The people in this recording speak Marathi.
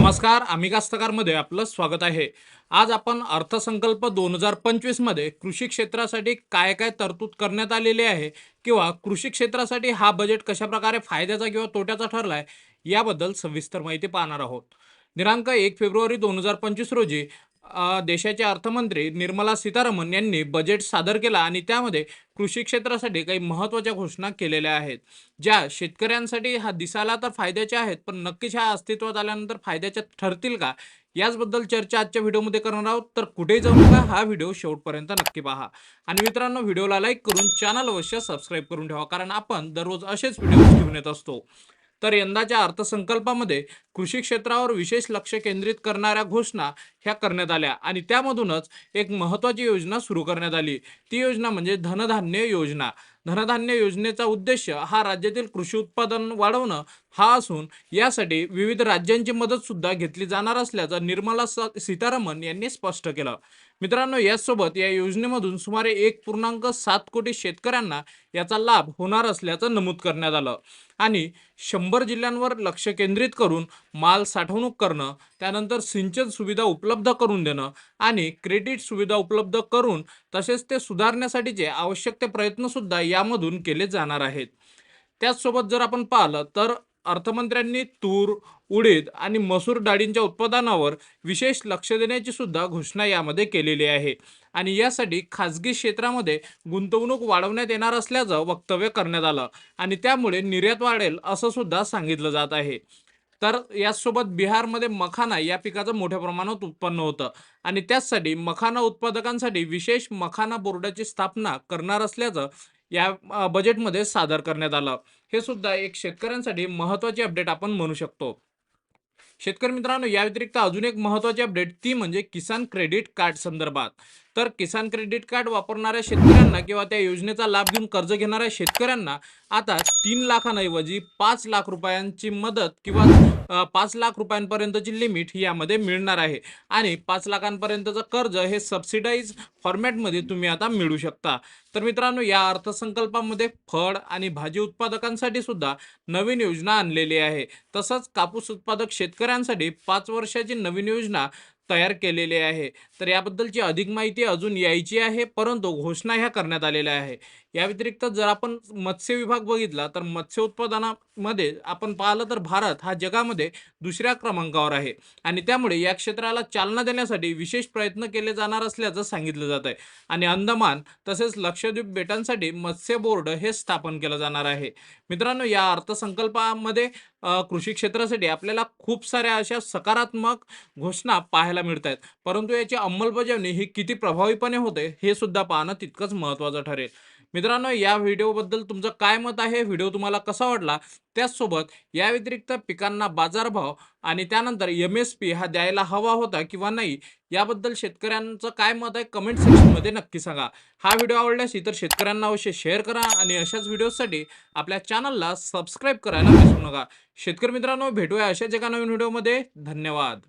नमस्कार आम्ही कास्तकारमध्ये आपलं स्वागत आहे. आज आपण अर्थसंकल्प दोन हजार पंचवीसमध्ये कृषी क्षेत्रासाठी काय काय तरतूद करण्यात आलेली आहे किंवा कृषी क्षेत्रासाठी हा बजेट कशाप्रकारे फायद्याचा किंवा तोट्याचा ठरला आहे याबद्दल सविस्तर माहिती पाहणार आहोत. दिनांक एक फेब्रुवारी दोन हजार पंचवीस रोजी देशाचे अर्थमंत्री निर्मला सीतारामन यांनी बजेट सादर केला आणि त्यामध्ये कृषी क्षेत्रासाठी काही महत्त्वाच्या घोषणा केलेल्या आहेत. ज्या शेतकऱ्यांसाठी हा दिसायला तर फायद्याच्या आहेत पण नक्कीच ह्या अस्तित्वात आल्यानंतर फायद्याच्या ठरतील का? याचबद्दल चर्चा आजच्या व्हिडिओमध्ये करणार आहोत. तर कुठे जाऊ नका हा व्हिडिओ शेवटपर्यंत नक्की पहा. आणि मित्रांनो व्हिडिओला लाईक करून चॅनल अवश्य सबस्क्राईब करून ठेवा कारण आपण दररोज असेच व्हिडिओ घेऊन येत असतो. तर यंदाच्या अर्थसंकल्पामध्ये कृषी क्षेत्रावर विशेष लक्ष केंद्रित करणाऱ्या घोषणा ह्या करण्यात आल्या आणि त्यामधूनच एक महत्त्वाची योजना सुरू करण्यात आली. ती योजना म्हणजे धनधान्य योजना. धनधान्य योजनेचा उद्देश हा राज्यातील कृषी उत्पादन वाढवणं हा असून यासाठी विविध राज्यांची मदत सुद्धा घेतली जाणार असल्याचं निर्मला सीतारामन यांनी स्पष्ट केलं. मित्रांनो याचसोबत या योजनेमधून सुमारे एक पूर्णांक सात कोटी शेतकऱ्यांना याचा लाभ होणार असल्याचं नमूद करण्यात आलं. आणि शंभर जिल्ह्यांवर लक्ष केंद्रित करून माल साठवणूक करणं त्यानंतर सिंचन सुविधा उपलब्ध करून देणं आणि क्रेडिट सुविधा उपलब्ध करून तसेच ते सुधारण्यासाठीचे आवश्यक ते प्रयत्नसुद्धा यामधून केले जाणार आहेत. त्याचसोबत जर आपण पाहिलं तर अर्थमंत्र्यांनी तूर उडीद आणि मसूर डाळींच्या उत्पादनावर विशेष लक्ष देण्याची सुद्धा घोषणा यामध्ये केलेली आहे. आणि यासाठी खाजगी क्षेत्रामध्ये गुंतवणूक वाढवण्यात येणार असल्याचं वक्तव्य करण्यात आलं आणि त्यामुळे निर्यात वाढेल असं सुद्धा सांगितलं जात आहे. तर याचसोबत बिहारमध्ये मखाना या पिकाचं मोठ्या प्रमाणात उत्पन्न होतं आणि त्याचसाठी मखाना उत्पादकांसाठी विशेष मखाना बोर्डाची स्थापना करणार असल्याचं या बजेटमध्ये सादर करण्यात आलं. हे सुद्धा एक शेतकऱ्यांसाठी महत्त्वाची अपडेट आपण म्हणू शकतो. शेतकरी मित्रांनो या व्यतिरिक्त अजून एक महत्त्वाची अपडेट ती म्हणजे किसान क्रेडिट कार्ड संदर्भात. तर किसान क्रेडिट कार्ड वापरणाऱ्या शेतकऱ्यांना किंवा त्या योजनेचा लाभ घेऊन कर्ज घेणाऱ्या शेतकऱ्यांना आता तीन लाखांऐवजी पाच लाख रुपयांची मदत किंवा पाच लाख रुपयांपर्यंतची लिमिट ही यामध्ये मिळणार आहे. आणि पाच लाखांपर्यंतचं कर्ज हे सबसिडाईज फॉर्मॅटमध्ये तुम्ही आता मिळू शकता. तर मित्रांनो या अर्थसंकल्पामध्ये फळ आणि भाजी उत्पादकांसाठी सुद्धा नवीन योजना आणलेली आहे. तसंच कापूस उत्पादक शेतकऱ्यांसाठी पाच वर्षाची नवीन योजना तयार केलेले आहे. तर याबद्दलची अधिक माहिती अजून यायची आहे. परंतु घोषणा ह्या करण्यात आलेल्या आहे. या व्यतिरिक्त जर आपण मत्स्य विभाग बघितला तर मत्स्य उत्पादनामध्ये आपण पाहिलं तर भारत हा जगामध्ये दुसऱ्या क्रमांकावर आहे. आणि त्यामुळे या क्षेत्राला चालना देण्यासाठी विशेष प्रयत्न केले जाणार असल्याचं सांगितलं जात आहे. आणि अंदमान तसेच लक्षद्वीप बेटांसाठी मत्स्य बोर्ड हे स्थापन केलं जाणार आहे. मित्रांनो या अर्थसंकल्पामध्ये कृषी क्षेत्रासाठी आपल्याला खूप साऱ्या अशा सकारात्मक घोषणा पाहायला मिळत आहेत परंतु याची अंमलबजावणी ही किती प्रभावीपणे होते हे सुद्धा पाहणं तितकंच महत्त्वाचं ठरेल. मित्रांनो या व्हिडिओबद्दल तुमचं काय मत आहे? व्हिडिओ तुम्हाला कसा वाटला? त्याचसोबत या व्यतिरिक्त पिकांना बाजारभाव आणि त्यानंतर एम एस पी हा द्यायला हवा होता किंवा नाही याबद्दल शेतकऱ्यांचं काय मत आहे? कमेंट सेक्शनमध्ये नक्की सांगा. हा व्हिडिओ आवडल्यास इतर शेतकऱ्यांना अवश्य शेअर करा आणि अशाच व्हिडिओसाठी आपल्या चॅनलला सबस्क्राईब करायला विसरू नका. शेतकरी मित्रांनो भेटूया अशाच एका नवीन व्हिडिओमध्ये. धन्यवाद.